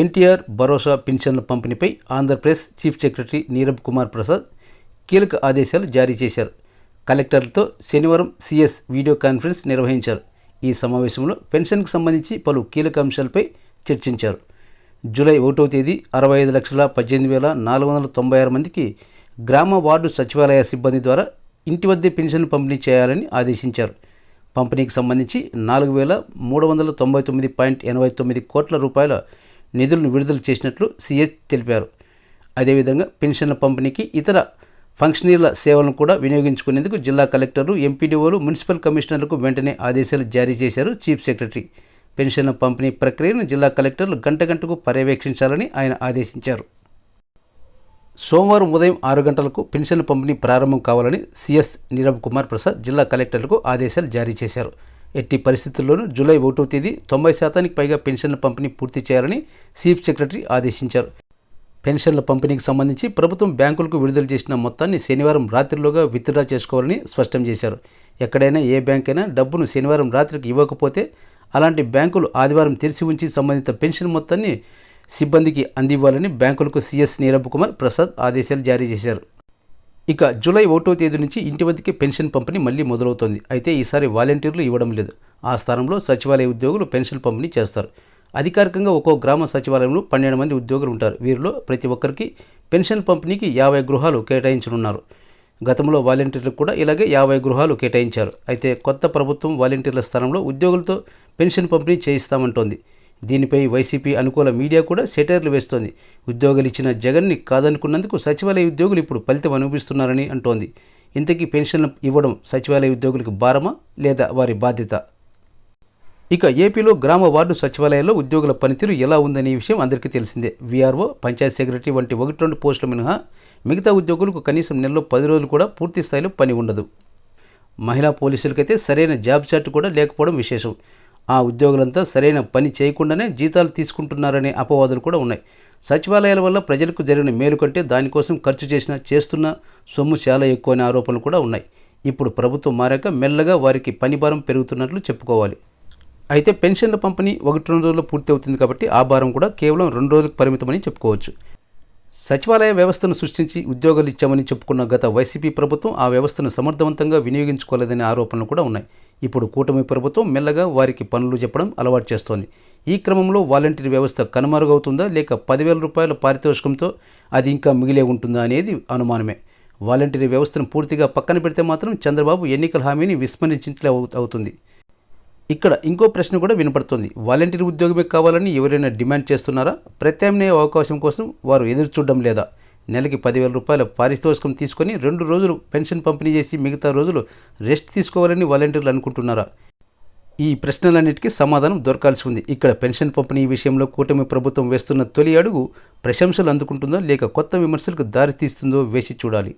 ఎన్టీఆర్ భరోసా పింఛన్ల పంపిణీపై ఆంధ్రప్రదేశ్ చీఫ్ సెక్రటరీ నీరబ్ కుమార్ ప్రసాద్ కీలక ఆదేశాలు జారీ చేశారు. కలెక్టర్లతో శనివారం సీఎస్ వీడియో కాన్ఫరెన్స్ నిర్వహించారు. ఈ సమావేశంలో పెన్షన్కు సంబంధించి పలు కీలక అంశాలపై చర్చించారు. జూలై ఒకటో తేదీ అరవై ఐదు లక్షల పద్దెనిమిది వేల నాలుగు వందల తొంభై ఆరు మందికి గ్రామ వార్డు సచివాలయ సిబ్బంది ద్వారా ఇంటి వద్దే పెన్షన్లు పంపిణీ చేయాలని ఆదేశించారు. పంపిణీకి సంబంధించి నాలుగు వేల మూడు వందల తొంభై తొమ్మిది పాయింట్ ఎనభై తొమ్మిది కోట్ల రూపాయల నిధులను విడుదల చేసినట్లు సీఎస్ తెలిపారు. అదేవిధంగా పెన్షన్ల పంపిణీకి ఇతర ఫంక్షనరీల సేవలను కూడా వినియోగించుకునేందుకు జిల్లా కలెక్టర్లు ఎంపీడీఓలు మున్సిపల్ కమిషనర్లకు వెంటనే ఆదేశాలు జారీ చేశారు చీఫ్ సెక్రటరీ. పెన్షన్ల పంపిణీ ప్రక్రియను జిల్లా కలెక్టర్లు గంట గంటకు పర్యవేక్షించాలని ఆయన ఆదేశించారు. సోమవారం ఉదయం ఆరు గంటలకు పెన్షన్ పంపిణీ ప్రారంభం కావాలని సీఎస్ నీరబ్ కుమార్ ప్రసాద్ జిల్లా కలెక్టర్లకు ఆదేశాలు జారీ చేశారు. ఎట్టి పరిస్థితుల్లోనూ జూలై ఒకటో తేదీ తొంభై శాతానికి పైగా పెన్షన్ల పంపిణీ పూర్తి చేయాలని చీఫ్ సెక్రటరీ ఆదేశించారు. పెన్షన్ల పంపిణీకి సంబంధించి ప్రభుత్వం బ్యాంకులకు విడుదల చేసిన మొత్తాన్ని శనివారం రాత్రిలోగా విత్డ్రా చేసుకోవాలని స్పష్టం చేశారు. ఎక్కడైనా ఏ బ్యాంక్ అయినా డబ్బును శనివారం రాత్రికి ఇవ్వకపోతే అలాంటి బ్యాంకులు ఆదివారం తెరిచి ఉంచి సంబంధిత పెన్షన్ మొత్తాన్ని సిబ్బందికి అందివ్వాలని బ్యాంకులకు సీఎస్ నీరబ్ కుమార్ ప్రసాద్ ఆదేశాలు జారీ చేశారు. ఇక జూలై ఒకటో తేదీ నుంచి ఇంటి వద్దకే పెన్షన్ పంపిణీ మళ్ళీ మొదలవుతోంది. అయితే ఈసారి వాలంటీర్లు ఇవ్వడం లేదు. ఆ స్థానంలో సచివాలయ ఉద్యోగులు పెన్షన్ పంపిణీ చేస్తారు. అధికారికంగా ఒక్కో గ్రామ సచివాలయంలో పన్నెండు మంది ఉద్యోగులు ఉంటారు. వీరిలో ప్రతి ఒక్కరికి పెన్షన్ పంపిణీకి యాభై గృహాలు కేటాయించనున్నారు. గతంలో వాలంటీర్లకు కూడా ఇలాగే యాభై గృహాలు కేటాయించారు. అయితే కొత్త ప్రభుత్వం వాలంటీర్ల స్థానంలో ఉద్యోగులతో పెన్షన్ పంపిణీ చేయిస్తామంటోంది. దీనిపై వైసీపీ అనుకూల మీడియా కూడా సెటైర్లు వేస్తోంది. ఉద్యోగులు ఇచ్చిన జగన్ని కాదనుకున్నందుకు సచివాలయ ఉద్యోగులు ఇప్పుడు ఫలితం అనుభవిస్తున్నారని అంటోంది. ఇంతకీ పెన్షన్లు ఇవ్వడం సచివాలయ ఉద్యోగులకు భారమా లేదా వారి బాధ్యత? ఇక ఏపీలో గ్రామ వార్డు సచివాలయాల్లో ఉద్యోగుల పనితీరు ఎలా ఉందనే విషయం అందరికీ తెలిసిందే. వీఆర్ఓ పంచాయత్ సెక్రటరీ వంటి ఒకటి రెండు పోస్టులు మినహా మిగతా ఉద్యోగులకు కనీసం నెలలో పది రోజులు కూడా పూర్తి స్థాయిలో పని ఉండదు. మహిళా పోలీసులకైతే సరైన జాబ్ చార్ట్ కూడా లేకపోవడం విశేషం. ఆ ఉద్యోగులంతా సరైన పని చేయకుండానే జీతాలు తీసుకుంటున్నారనే అపవాదులు కూడా ఉన్నాయి. సచివాలయాల వల్ల ప్రజలకు జరిగిన మేలు కంటే దానికోసం ఖర్చు చేసిన చేస్తున్న సొమ్ము చాలా ఎక్కువ అనే ఆరోపణలు కూడా ఉన్నాయి. ఇప్పుడు ప్రభుత్వం మారాక మెల్లగా వారికి పని భారం పెరుగుతున్నట్లు చెప్పుకోవాలి. అయితే పెన్షన్ల పంపిణీ ఒకటి రెండు రోజుల్లో పూర్తి అవుతుంది కాబట్టి ఆ భారం కూడా కేవలం రెండు రోజులకు పరిమితమని చెప్పుకోవచ్చు. సచివాలయ వ్యవస్థను సృష్టించి ఉద్యోగాలు ఇచ్చామని చెప్పుకున్న గత వైసీపీ ప్రభుత్వం ఆ వ్యవస్థను సమర్థవంతంగా వినియోగించుకోలేదనే ఆరోపణలు కూడా ఉన్నాయి. ఇప్పుడు కూటమి ప్రభుత్వం మెల్లగా వారికి పనులు చెప్పడం అలవాటు చేస్తోంది. ఈ క్రమంలో వాలంటీర్ వ్యవస్థ కనుమరుగవుతుందా లేక పదివేల రూపాయల పారితోషికంతో అది ఇంకా మిగిలే ఉంటుందా అనేది అనుమానమే. వాలంటీర్ వ్యవస్థను పూర్తిగా పక్కన పెడితే మాత్రం చంద్రబాబు ఎన్నికల హామీని విస్మరించినట్లే అవుతుంది. ఇక్కడ ఇంకో ప్రశ్న కూడా వినపడుతుంది. వాలంటీర్ ఉద్యోగమే కావాలని ఎవరైనా డిమాండ్ చేస్తున్నారా? ప్రత్యామ్నాయ అవకాశం కోసం వారు ఎదురు చూడడం లేదా? నెలకి పదివేల రూపాయల పారితోషికం తీసుకొని రెండు రోజులు పెన్షన్ పంపిణీ చేసి మిగతా రోజులు రెస్ట్ తీసుకోవాలని వాలంటీర్లు అనుకుంటున్నారా? ఈ ప్రశ్నలన్నిటికీ సమాధానం దొరకాల్సి ఉంది. ఇక్కడ పెన్షన్ పంపిణీ విషయంలో కూటమి ప్రభుత్వం వేస్తున్న తొలి అడుగు ప్రశంసలు అందుకుంటుందో లేక కొత్త విమర్శలకు దారితీస్తుందో వేసి చూడాలి.